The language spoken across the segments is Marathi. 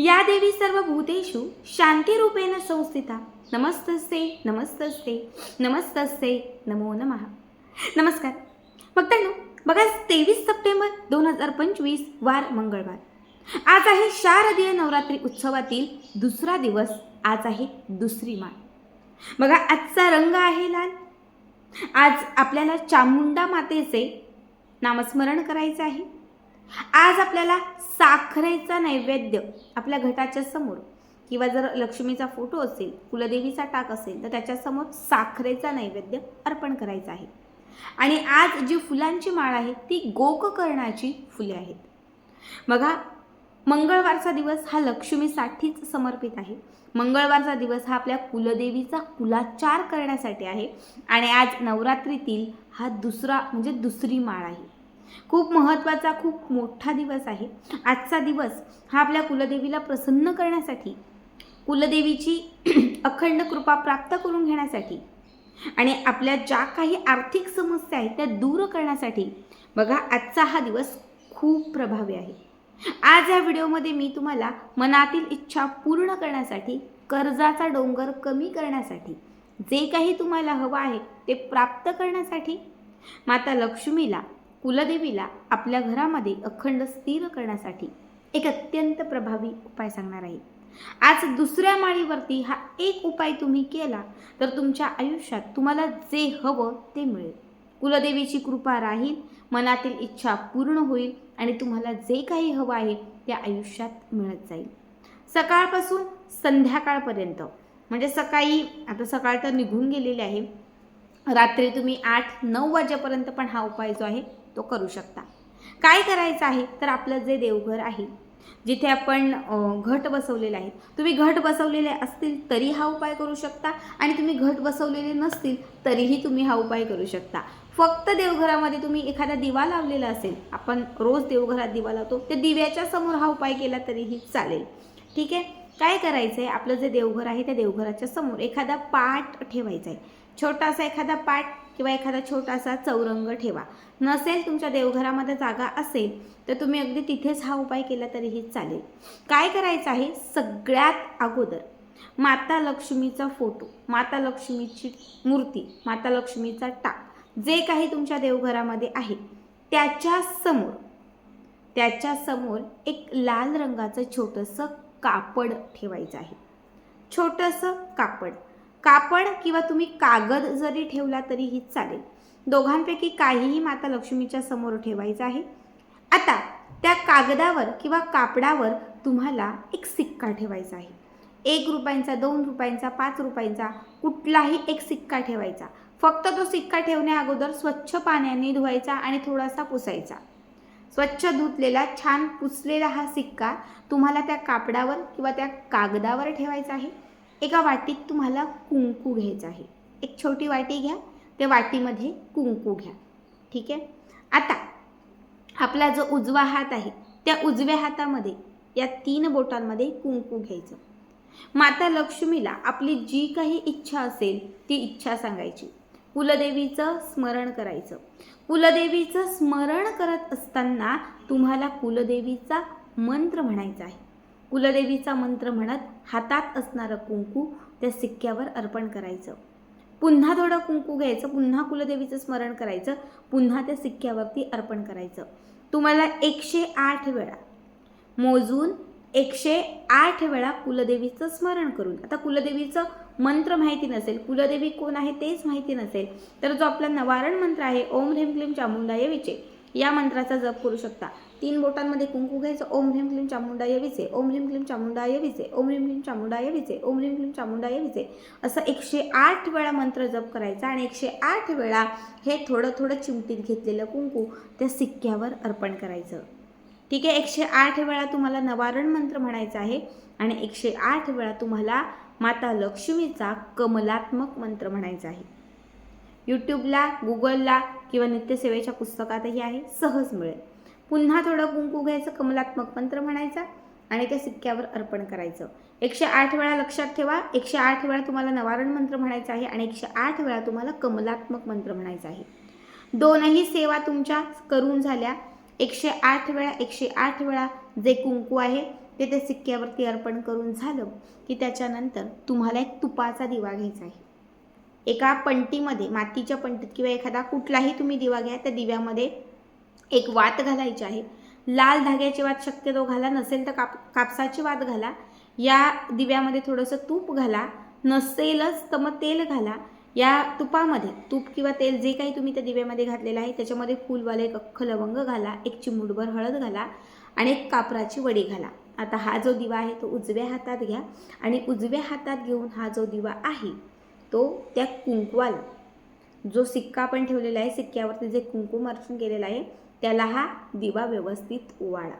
या देवी सर्व भूतेषु शांतिरूपेण संस्थिता. नमस्तस्ते नमस्तस्ते नमस्तस्ते नमो नमः. नमस्कार. भक्तांनो बघा तेवीस सप्टेंबर दोन हजार पंचवीस वार मंगळवार. आज आहे शारदीय नवरात्री उत्सवातील दुसरा दिवस. आज आहे दुसरी माळ. बघा आजचा रंग आहे लाल. आज आपल्याला चामुंडा मातेचे नामस्मरण करायचं आहे. आज आपल्याला साखरेचा नैवेद्य आपल्या घटाच्या समोर किंवा जर लक्ष्मीचा फोटो असेल कुलदेवीचा टाक असेल तर त्याच्यासमोर साखरेचा नैवेद्य अर्पण करायचा आहे. आणि आज जी फुलांची माळ आहे ती गोककर्णाची फुले आहेत. बघा मंगळवारचा दिवस हा लक्ष्मीसाठीच समर्पित आहे. मंगळवारचा दिवस हा आपल्या कुलदेवीचा कुलाचार करण्यासाठी आहे. आणि आज नवरात्रीतील हा दुसरा म्हणजे दुसरी माळ आहे. खूप महत्त्वाचा खूप मोठा दिवस आहे. आजचा दिवस हा आपल्या कुलदेवीला प्रसन्न करण्यासाठी कुलदेवीची अखंड कृपा प्राप्त करून घेण्यासाठी आणि आपल्या ज्या काही आर्थिक समस्या आहेत त्या दूर करण्यासाठी बघा आजचा हा दिवस खूप प्रभावी आहे. आज या व्हिडिओमध्ये मी तुम्हाला मनातील इच्छा पूर्ण करण्यासाठी कर्जाचा डोंगर कमी करण्यासाठी जे काही तुम्हाला हवं आहे ते प्राप्त करण्यासाठी माता लक्ष्मीला कुलदेवीला आपल्या घरामध्ये अखंड स्थिर करण्यासाठी एक अत्यंत प्रभावी उपाय सांगणार आहे. आज दुसऱ्या माळीवरती हा एक उपाय तुम्ही केला तर तुमच्या आयुष्यात तुम्हाला जे हवं ते मिळेल. कुलदेवीची कृपा राहील मनातील इच्छा पूर्ण होईल आणि तुम्हाला जे काही हवं आहे ते आयुष्यात मिळत जाईल. सकाळपासून संध्याकाळपर्यंत म्हणजे सकाळी आता सकाळ तर निघून गेलेली आहे रात्री तुम्ही आठ नऊ वाजेपर्यंत पण हा उपाय जो आहे तो करू शकता. काय करायचं आहे? तर आपलं जे देवघर आहे जिथे आपण घट बसवलेले आहेत तुम्ही घट बसवलेले असतील तरी हा उपाय करू शकता आणि तुम्ही घट बसवलेले नसतील तरीही तुम्ही हा उपाय करू शकता. फक्त देवघरामध्ये तुम्ही एखादा दिवा लावलेला असेल आपण रोज देवघरात दिवा लावतो त्या दिव्याच्या समोर हा उपाय केला तरीही चालेल. ठीक आहे? काय करायचं आहे आपलं जे देवघर आहे त्या देवघराच्या समोर एखादा पाट ठेवायचा आहे छोटासा एखादा पाट किंवा एखादा छोटासा चौरंग ठेवा. नसेल तुमच्या देवघरामध्ये जागा असेल तर तुम्ही अगदी तिथेच हा उपाय केला तरीही चालेल. काय करायचं आहे? सगळ्यात अगोदर माता लक्ष्मीचा फोटो माता लक्ष्मीची मूर्ती माता लक्ष्मीचा टाक जे काही तुमच्या देवघरामध्ये आहे त्याच्यासमोर त्याच्यासमोर एक लाल रंगाचं छोटंसं कापड ठेवायचं आहे. छोटंसं कापड. कापड किंवा तुम्ही कागद जरी ठेवला तरीही चालेल. दोघांपैकी काहीही माता लक्ष्मीच्या समोर ठेवायचं आहे. आता त्या कागदावर किंवा कापडावर तुम्हाला एक सिक्का ठेवायचा आहे. एक रुपयांचा दोन रुपयांचा पाच रुपयांचा कुठलाही एक सिक्का ठेवायचा. फक्त तो सिक्का ठेवण्या अगोदर स्वच्छ पाण्याने धुवायचा आणि थोडासा पुसायचा. स्वच्छ धुतलेला छान पुसलेला हा सिक्का तुम्हाला त्या कापडावर किंवा त्या कागदावर ठेवायचा आहे. एका वाटीत तुम्हाला कुंकू घ्यायचं आहे. एक छोटी वाटी घ्या त्या वाटीमध्ये कुंकू घ्या. ठीक आहे? आता आपला जो उजवा हात आहे त्या उजव्या हातामध्ये या तीन बोटांमध्ये कुंकू घ्यायचं. माता लक्ष्मीला आपली जी काही इच्छा असेल ती इच्छा सांगायची. कुलदेवीचं स्मरण करायचं. कुलदेवीचं स्मरण करत असताना तुम्हाला कुलदेवीचा मंत्र म्हणायचा आहे. कुलदेवीचा मंत्र म्हणत हातात असणारं कुंकू त्या सिक्क्यावर अर्पण करायचं. पुन्हा थोडं कुंकू घ्यायचं पुन्हा कुलदेवीचं स्मरण करायचं पुन्हा त्या सिक्क्यावरती अर्पण करायचं. तुम्हाला एकशे आठ वेळा मोजून एकशे आठ वेळा कुलदेवीचं स्मरण करून. आता कुलदेवीचं मंत्र माहिती नसेल कुलदेवी कोण आहे तेच माहिती नसेल तर जो आपला नवारण मंत्र आहे ओम ह्रीम क्लीम चामुंडाय विचे या मंत्राचा जप करू शकता. तीन बोटांमध्ये कुंकू घ्यायचं ओम ह्रीम क्लीम चामुंडाय विचे ओम ह्रीम क्लीम चामुंडाय विचे ओम ह्रीम क्लीम चामुंडाय विचे ओम ह्रीम क्लीम चामुंडाय विचे असं एकशे आठ वेळा मंत्र जप करायचा आणि एकशे आठ वेळा हे थोडं थोडं चिमटीत घेतलेलं कुंकू त्या सिक्क्यावर अर्पण करायचं. ठीक आहे एकशे आठ वेळा तुम्हाला नवारण मंत्र म्हणायचा आहे आणि एकशे आठ वेळा तुम्हाला माता लक्ष्मीचा कमलात्मक मंत्र म्हणायचा आहे. यूट्यूबला गुगलला किंवा नित्यसेवेच्या पुस्तकातही आहे सहज मिळेल. पुन्हा थोडं कुंकू घ्यायचं कमलात्मक मंत्र म्हणायचा आणि त्या सिक्क्यावर अर्पण करायचं. एकशे आठ वेळा लक्षात ठेवा एकशे आठ वेळा तुम्हाला नवारण मंत्र म्हणायचं आहे आणि एकशे आठ वेळा तुम्हाला कमलात्मक मंत्र म्हणायचा आहे. दोनही सेवा तुमच्या करून झाल्या. एकशे आठ वेळा एकशे आठ वेळा जे कुंकू आहे ते त्या सिक्क्यावरती अर्पण करून झालं की त्याच्यानंतर तुम्हाला एक तुपाचा दिवा घ्यायचा आहे. एका पंटीमध्ये मातीच्या पंटीत किंवा एखादा कुठलाही तुम्ही दिवा घ्या त्या दिव्यामध्ये एक वात घालायची आहे. लाल धाग्याची वात शक्यतो घाला नसेल तर काप कापसाची वात घाला. या दिव्यामध्ये थोडंसं तूप घाला. नसेलच तर मग तेल घाला. या तुपामध्ये तूप किंवा तेल जे काही तुम्ही त्या दिव्यामध्ये घातलेलं आहे त्याच्यामध्ये फुलवाले एक अख्खं लवंग घाला एक चिमूटभर हळद घाला आणि एक कापराची वडी घाला. आता हा जो दिवा आहे तो उजव्या हातात घ्या आणि उजव्या हातात घेऊन हा जो दिवा आहे तो त्या कुंकवाला जो सिक्का आपण ठेवलेला आहे सिक्क्यावरती जे कुंकुम अर्पण केलेलं आहे त्याला हा दिवा व्यवस्थित ओवाळा.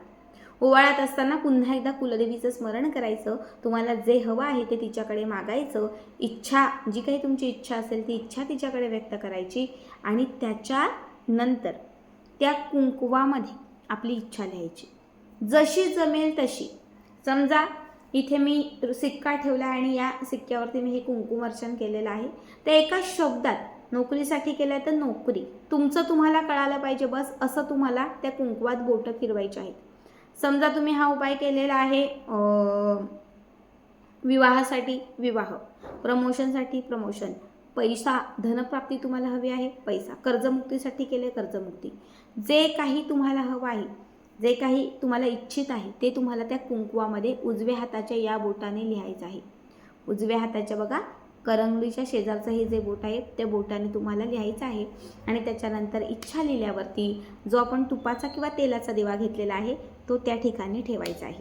ओवाळत असताना पुन्हा एकदा कुलदेवीचं स्मरण करायचं तुम्हाला जे हवं आहे ते तिच्याकडे मागायचं इच्छा जी काही तुमची इच्छा असेल ती इच्छा तिच्याकडे व्यक्त करायची आणि त्याच्यानंतर त्या कुंकुवामध्ये आपली इच्छा लिहायची. जशी जमेल तशी. समजा इथे मी सिक्का ठेवला आणि या सिक्क्यावरती मी हे कुंकुमर्चन केलेलं आहे. तर एका शब्दात नोकरीसाठी केलं आहे तर नोकरी. तुमचं तुम्हाला कळालं पाहिजे बस असं तुम्हाला त्या कुंकवात बोटं फिरवायची आहेत. समजा तुम्ही हा उपाय केलेला आहे विवाहासाठी विवाह प्रमोशनसाठी प्रमोशन. पैसा धनप्राप्ती तुम्हाला हवी आहे पैसा. कर्जमुक्तीसाठी केले कर्जमुक्ती. जे काही तुम्हाला हवं आहे जे काही तुम्हाला इच्छित आहे ते तुम्हाला त्या कुंकवामध्ये उजव्या हाताच्या या बोटाने लिहायचं आहे. उजव्या हाताच्या बघा करंगळीच्या शेजारचं हे जे बोट आहे त्या बोटाने तुम्हाला लिहायचं आहे. आणि त्याच्यानंतर इच्छा लिहिल्यावरती जो आपण तुपाचा किंवा तेलाचा दिवा घेतलेला आहे तो त्या ठिकाणी ठेवायचा आहे.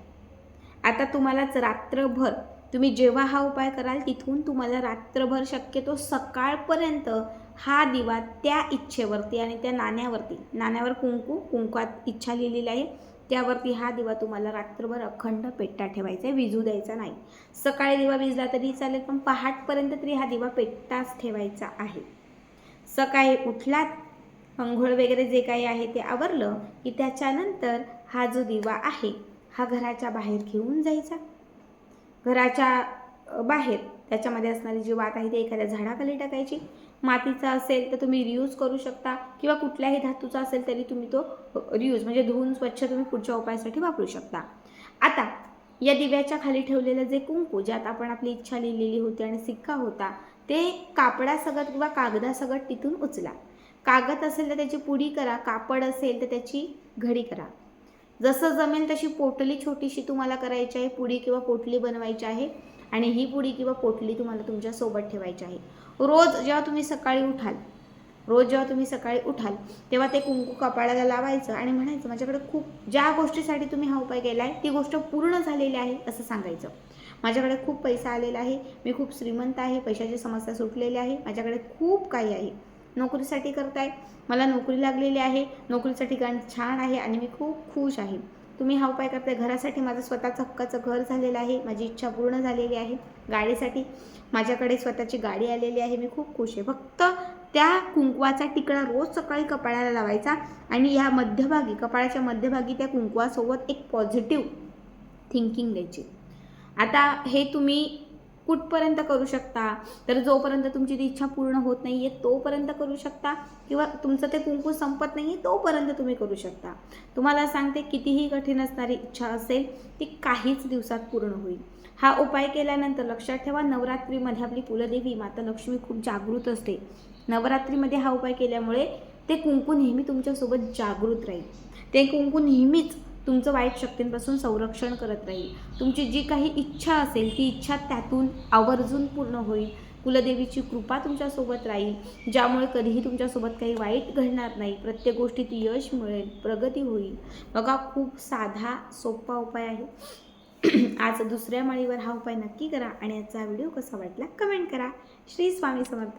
आता तुम्हालाच रात्रभर तुम्ही जेव्हा हा उपाय कराल तिथून तुम्हाला रात्रभर शक्यतो सकाळपर्यंत हा दिवा त्या इच्छेवरती आणि त्या नाण्यावरती नाण्यावर कुंकू कुंकात इच्छा लिहिलेली आहे. त्यावरती हा दिवा तुम्हाला रात्रभर अखंड पेट्टा ठेवायचा आहे विजू द्यायचा नाही. सकाळी दिवा विजला तरी चालेल पण पहाटपर्यंत तरी हा दिवा पेट्टाच ठेवायचा आहे. सकाळी उठलात अंघोळ वगैरे जे काही आहे ते आवरलं की त्याच्यानंतर हा जो दिवा आहे हा घराच्या बाहेर घेऊन जायचा. घराच्या बाहेर त्याच्यामध्ये असणारी जी वात आहे ती एखाद्या झाडाखाली टाकायची. मातीचा असेल तर तुम्ही रियूज करू शकता किंवा कुठल्याही धातूचा असेल तरी तुम्ही तो रियूज म्हणजे धुवून स्वच्छ तुम्ही पुढच्या उपायासाठी वापरू शकता. आता या दिव्याच्या खाली ठेवलेलं जे कुंकू ज्यात आपण आपली इच्छा लिहिलेली होती आणि सिक्का होता ते कापडासगट किंवा कागदासगट तिथून उचला. कागद असेल तर त्याची पुडी करा कापड असेल तर त्याची घडी करा. जसं जमेल तशी पोटली छोटीशी तुम्हाला करायची आहे पुडी किंवा पोटली बनवायची आहे. आणि ही पुडी किंवा पोटली तुम्हाला तुमच्यासोबत ठेवायची आहे. रोज जेव्हा तुम्ही सकाळी उठाल रोज जेव्हा तुम्ही सकाळी उठाल तेव्हा ते कुंकू कपाळाला लावायचं आणि म्हणायचं माझ्याकडे खूप ज्या गोष्टीसाठी तुम्ही हा उपाय केला आहे ती गोष्ट पूर्ण झालेली आहे असं सांगायचं. माझ्याकडे खूप पैसा आलेला आहे मी खूप श्रीमंत आहे पैशाची समस्या सुटलेली आहे माझ्याकडे खूप काही आहे. नोकरीसाठी करताय मला नोकरी लागलेली आहे नोकरीचं ठिकाण छान आहे आणि मी खूप खुश आहे. तुम्ही हा उपाय करताय घरासाठी माझं स्वतःचं हक्काचं घर झालेलं आहे माझी इच्छा पूर्ण झालेली आहे गाडीसाठी माझ्याकडे स्वतःची गाडी आलेली आहे मी खूप खुश आहे. फक्त त्या कुंकवाचा टिकळा रोज सकाळी कपाळाला लावायचा आणि या मध्यभागी कपाळाच्या मध्यभागी त्या कुंकवासोबत एक पॉझिटिव्ह थिंकिंग द्यायची. आता हे तुम्ही कुठपर्यंत करू शकता? तर जोपर्यंत तुमची ती इच्छा पूर्ण होत नाही आहे तोपर्यंत करू शकता. किंवा तुमचं ते कुंकू संपत नाही आहे तोपर्यंत तुम्ही करू शकता. तुम्हाला सांगते कितीही कठीण असणारी इच्छा असेल ती काहीच दिवसात पूर्ण होईल. हा उपाय केल्यानंतर लक्षात ठेवा नवरात्रीमध्ये आपली कुलदेवी माता लक्ष्मी खूप जागृत असते. नवरात्रीमध्ये हा उपाय केल्यामुळे ते कुंकू नेहमी तुमच्यासोबत जागृत राहील. ते कुंकू नेहमीच तुमचं वाईट शक्तींपासून संरक्षण करत राहील. तुमची जी काही इच्छा असेल ती इच्छा त्यातून आवर्जून पूर्ण होईल. कुलदेवीची कृपा तुमच्यासोबत राहील. ज्यामुळे कधीही तुमच्यासोबत काही वाईट घडणार नाही. प्रत्येक गोष्टीत यश मिळेल प्रगती होईल. बघा खूप साधा सोपा उपाय आहे. आज दुसऱ्या माळीवर हा उपाय नक्की करा आणि आजचा व्हिडिओ कसा वाटला कमेंट करा. श्री स्वामी समर्थ.